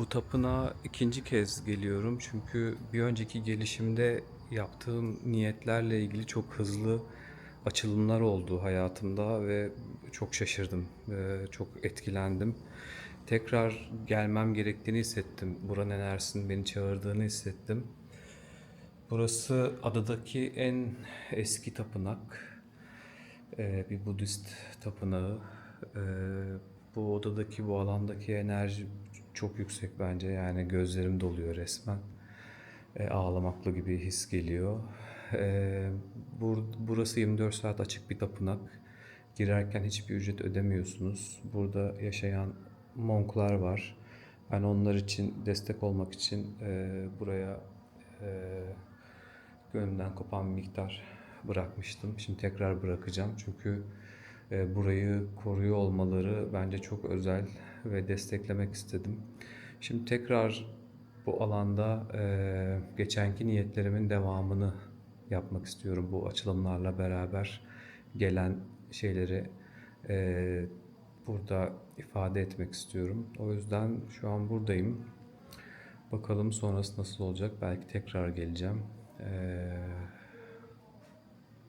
Bu tapınağa ikinci kez geliyorum çünkü bir önceki gelişimde yaptığım niyetlerle ilgili çok hızlı açılımlar oldu hayatımda ve çok şaşırdım, çok etkilendim. Tekrar gelmem gerektiğini hissettim. Buranın enerjisinin beni çağırdığını hissettim. Burası adadaki en eski tapınak. Ee, bir Budist tapınağı. Ee, bu odadaki, bu alandaki enerji çok yüksek bence. Yani gözlerim doluyor resmen. Ee, ağlamaklı gibi his geliyor. Ee, bur- burası 24 saat açık bir tapınak. Girerken hiçbir ücret ödemiyorsunuz. Burada yaşayan monklar var. Ben onlar için destek olmak için e, buraya e, gönlümden kopan bir miktar bırakmıştım. Şimdi tekrar bırakacağım çünkü e, burayı koruyor olmaları bence çok özel ve desteklemek istedim. Şimdi tekrar bu alanda e, geçenki niyetlerimin devamını yapmak istiyorum. Bu açılımlarla beraber gelen şeyleri e, burada ifade etmek istiyorum. O yüzden şu an buradayım. Bakalım sonrası nasıl olacak. Belki tekrar geleceğim. Ee,